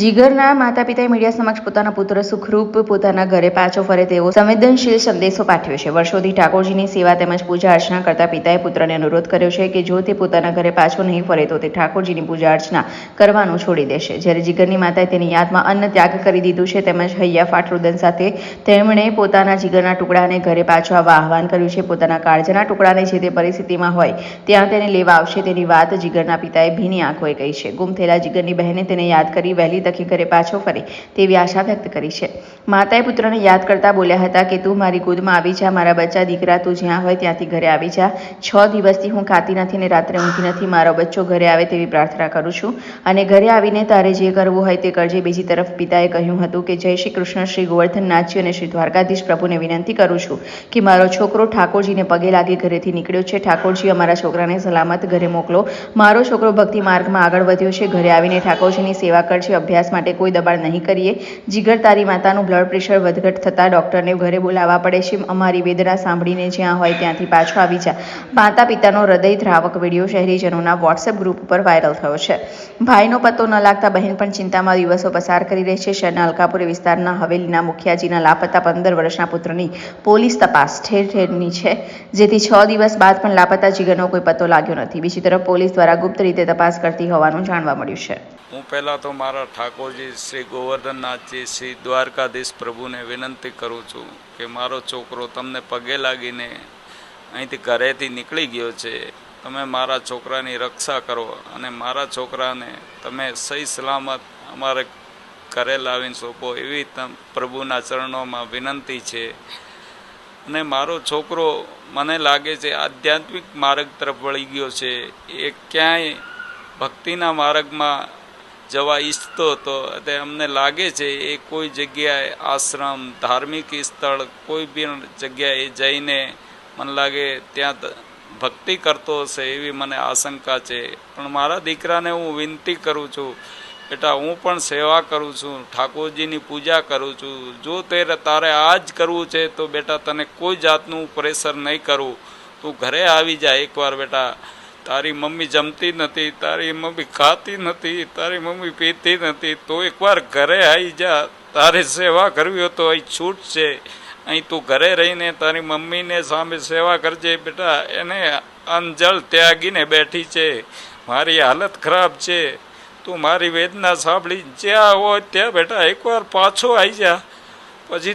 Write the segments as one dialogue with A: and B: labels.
A: જીગરના માતા પિતાએ મીડિયા સમક્ષ પોતાના પુત્ર સુખરૂપ પોતાના ઘરે પાછો ફરે તેવો સંવેદનશીલ સંદેશો પાઠવ્યો છે. વર્ષોથી ઠાકોરજીની સેવા તેમજ પૂજા અર્ચના કરતા પિતાએ પુત્રને અનુરોધ કર્યો છે કે જો તે પોતાના ઘરે પાછો નહીં ફરે તો તે ઠાકોરજીની પૂજા અર્ચના કરવાનું છોડી દેશે. જ્યારે જીગરની માતાએ તેની યાદમાં અન્ન ત્યાગ કરી દીધું છે તેમજ હૈયા ફાટરુદન સાથે તેમણે પોતાના જીગરના ટુકડાને ઘરે પાછો આવવા આહવાન કર્યું છે. પોતાના કાળજાના ટુકડાને જે તે પરિસ્થિતિમાં હોય ત્યાં તેને લેવા આવશે તેની વાત જીગરના પિતાએ ભીની આંખોએ કહી છે. ગુમ થયેલા જીગરની બહેને તેને યાદ કરી વહેલી તકે ઘરે પાછો ફરે તેવી આશા વ્યક્ત કરી છે. માતાએ પુત્રને યાદ કરતા બોલ્યા હતા કે, તું મારી ગોદમાં આવી જા, મારા બચ્ચા દીકરા તું જ્યાં હોય ત્યાંથી ઘરે આવી જા. છ દિવસથી હું ખાતી નથી ને રાત્રે ઊંઘી નથી. મારો બચ્ચો ઘરે આવે તેવી પ્રાર્થના કરું છું. અને ઘરે આવીને તારે જે કરવું હોય તે કરજે. બીજી તરફ પિતાએ કહ્યું હતું કે, જય શ્રી કૃષ્ણ, શ્રી ગોવર્ધનનાથજી અને શ્રી દ્વારકાધીશ પ્રભુને વિનંતી કરું છું કે, મારો છોકરો ઠાકોરજીને પગે લાગી ઘરેથી નીકળ્યો છે. ઠાકોરજી અમારા છોકરાને સલામત ઘરે મોકલો. મારો છોકરો ભક્તિ માર્ગમાં આગળ વધ્યો છે. ઘરે આવીને ઠાકોરજીની સેવા કરશે અભ્યાસ માટે કોઈ દબાણ નહીં કરીએ. જીગર તારી માતાનું બ્લડ પ્રેશર વધઘટ થતાં ડૉક્ટરને ઘરે બોલાવવા પડે છે. અમારી વેદના સાંભળીને જ્યાં હોય ત્યાંથી પાછો આવી જા. માતા પિતાનો હૃદય દ્રાવક વીડિયો શહેરીજનોના વોટ્સએપ ગ્રુપ ઉપર વાયરલ થયો છે. ભાઈનો પત્તો ન લાગતા બહેન પણ ચિંતામાં દિવસો પસાર કરી રહી છે. શહેરના અલકાપુરી વિસ્તારના હવેલીના મુખિયાજીના લાપતા પંદર વર્ષના પુત્રની પોલીસ તપાસ ઠેર ઠેરની છે. જેથી છ દિવસ બાદ પણ લાપતા જીગરનો કોઈ પત્તો લાગ્યો નથી. બીજી તરફ પોલીસ દ્વારા ગુપ્ત રીતે તપાસ કરતી હોવાનું જાણવા મળ્યું છે.
B: હું પહેલાં તો મારા ઠાકોરજી, શ્રી ગોવર્ધનનાથજી, શ્રી દ્વારકાધીશ પ્રભુને વિનંતી કરું છું કે મારો છોકરો તમને પગે લાગીને અહીંથી ઘરેથી નીકળી ગયો છે. તમે મારા છોકરાની રક્ષા કરો અને મારા છોકરાને તમે સહી સલામત અમારે ઘરે લાવીને સોંપો એવી પ્રભુના ચરણોમાં વિનંતી છે. અને મારો છોકરો મને લાગે છે આધ્યાત્મિક માર્ગ તરફ વળી ગયો છે. એ ક્યાંય ભક્તિના માર્ગમાં જવા ઈચ્છતો હતો. તે અમને લાગે છે એ કોઈ જગ્યાએ આશ્રમ, ધાર્મિક સ્થળ, કોઈ બી જગ્યાએ જઈને મને લાગે ત્યાં ભક્તિ કરતો હશે એવી મને આશંકા છે. પણ મારા દીકરાને હું વિનંતી કરું છું, બેટા હું પણ સેવા કરું છું, ઠાકોરજીની પૂજા કરું છું. જો તે તારે આ જ કરવું છે તો બેટા તને કોઈ જાતનું પ્રેશર નહીં કરું. તું ઘરે આવી જા એકવાર બેટા. તારી મમ્મી જમતી નથી, તારી મમ્મી ખાતી નથી, તારી મમ્મી પીતી નથી. તો એકવાર ઘરે આવી જા, તારે સેવા કરવી હોય તો અહીં છૂટ છે અહીં તું ઘરે રહીને તારી મમ્મીને સામે સેવા કરજે બેટા. એને અંજળ ત્યાગીને બેઠી છે. મારી હાલત ખરાબ છે. તું મારી વેદના સાંભળી જ્યાં હોય ત્યાં બેટા એકવાર પાછો આવી જા. પછી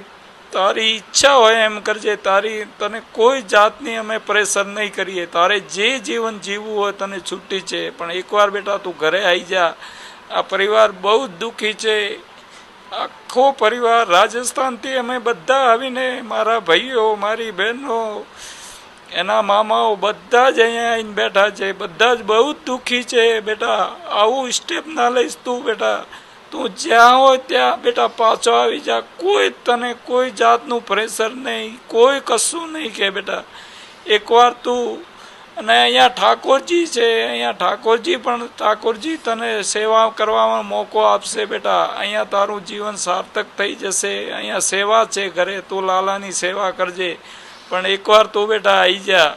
B: તારી ઈચ્છા હોય એમ કરજે, તારી, તને કોઈ જાતની અમે પ્રેશર નહીં કરીએ. તારે જે જીવન જીવવું હોય તને છૂટી છે. પણ એકવાર બેટા તું ઘરે આવી જા. આ પરિવાર બહુ જ દુઃખી છે. આખો પરિવાર રાજસ્થાનથી અમે બધા આવીને મારા ભાઈઓ, મારી બહેનો, એના મામાઓ બધા જ અહીંયા આવીને બેઠા છે. બધા જ બહુ જ દુઃખી છે. બેટા, આવું સ્ટેપ ના લઈશ તું બેટા. તું જ્યાં હોય ત્યાં બેટા પાછો આવી જા. કોઈ તને કોઈ જાતનું પ્રેશર નહીં, કોઈ કશું નહીં કે બેટા. એકવાર તું, અને અહીંયા ઠાકોરજી છે, અહીંયા ઠાકોરજી પણ ઠાકોરજી તને સેવા કરવામાં મોકો આપશે બેટા. અહીંયા તારું જીવન સાર્થક થઈ જશે. અહીંયા સેવા છે ઘરે, તું લાલાની સેવા કરજે. પણ એકવાર તું બેટા આવી જા.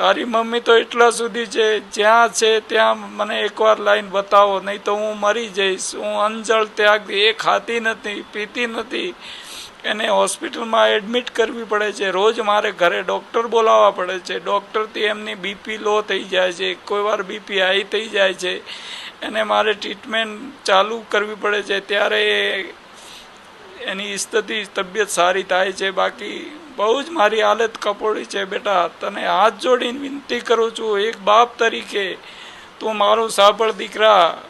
B: તારી મમ્મી તો એટલા સુધી છે જ્યાં છે ત્યાં મને એકવાર લાઈન બતાવો, નહીં તો હું મરી જઈશ. હું અંજળ ત્યાગ, એ ખાતી નથી, પીતી નથી. એને હોસ્પિટલમાં એડમિટ કરવી પડે છે. રોજ મારે ઘરે ડૉક્ટર બોલાવવા પડે છે. ડૉક્ટરથી એમની બીપી લો થઈ જાય છે. કોઈ વાર બીપી હાઈ થઈ જાય છે. એને મારે ટ્રીટમેન્ટ ચાલુ કરવી પડે છે. ત્યારે એની સ્થિતિ, તબિયત સારી થાય છે. બાકી બહુ જ મારી હાલત કપોળી છે બેટા. તને હાથ જોડીને વિનંતી કરું છું, એક બાપ તરીકે તું મારું સાંભળ દીકરા.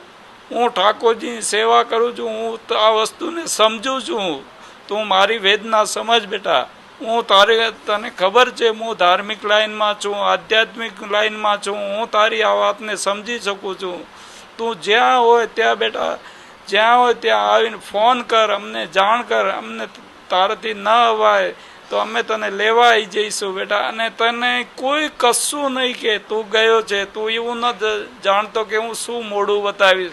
B: હું ઠાકોરજીની સેવા કરું છું, હું આ વસ્તુને સમજું છું. તું મારી વેદના સમજ બેટા. હું તારે, તને ખબર છે, હું ધાર્મિક લાઈનમાં છું, આધ્યાત્મિક લાઈનમાં છું. હું તારી આ વાતને સમજી શકું છું. તું જ્યાં હોય ત્યાં બેટા, જ્યાં હોય ત્યાં આવીને ફોન કર, અમને જાણ કર, અમને તારાથી ન અવાય. તો અમે તને લેવા આવી જઈશું, બેટા. અને તને કોઈ કશું નહીં કે તું ગયો છે. તું એવું ન જાણતો કે હું શું મોડું બતાવીશ.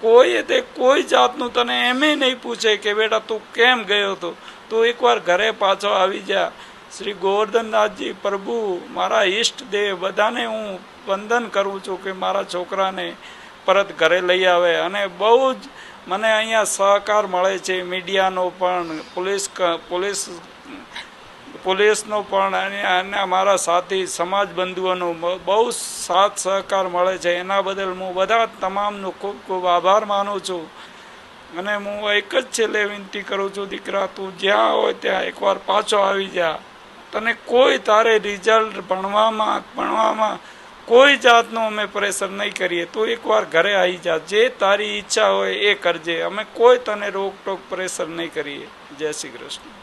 B: કોઈ તે કોઈ જાતનું તને એમે નહીં પૂછે કે, બેટા, તું કેમ ગયો હતો? તું એકવાર ઘરે પાછો આવી જા. શ્રી ગોવર્ધનનાથજી, પ્રભુ, મારા ઈષ્ટ દેવ, બધાને હું વંદન કરું છું કે મારા છોકરાને પરત ઘરે લઈ આવે. અને બહુ જ મને અહીંયા સહકાર મળે છે મીડિયાનો પણ, પોલીસ પોલીસ પોલીસનો પણ અને અને મારા સાથી સમાજ બંધુઓનો બહુ સાથ સહકાર મળે છે. એના બદલ હું બધા તમામનો ખૂબ ખૂબ આભાર માનું છું. અને હું એક જ છેલ્લે વિનંતી કરું છું, દીકરા, તું જ્યાં હોય ત્યાં એકવાર પાછો આવી જા. તને કોઈ તારે રિઝલ્ટ ભણવામાં ભણવામાં કોઈ જાતનું અમે પ્રેશર નહીં કરીએ. તું એકવાર ઘરે આવી જા. જે તારી ઈચ્છા હોય એ કરજે. અમે કોઈ તને રોકટોક પ્રેશર નહીં કરીએ. જય શ્રી કૃષ્ણ.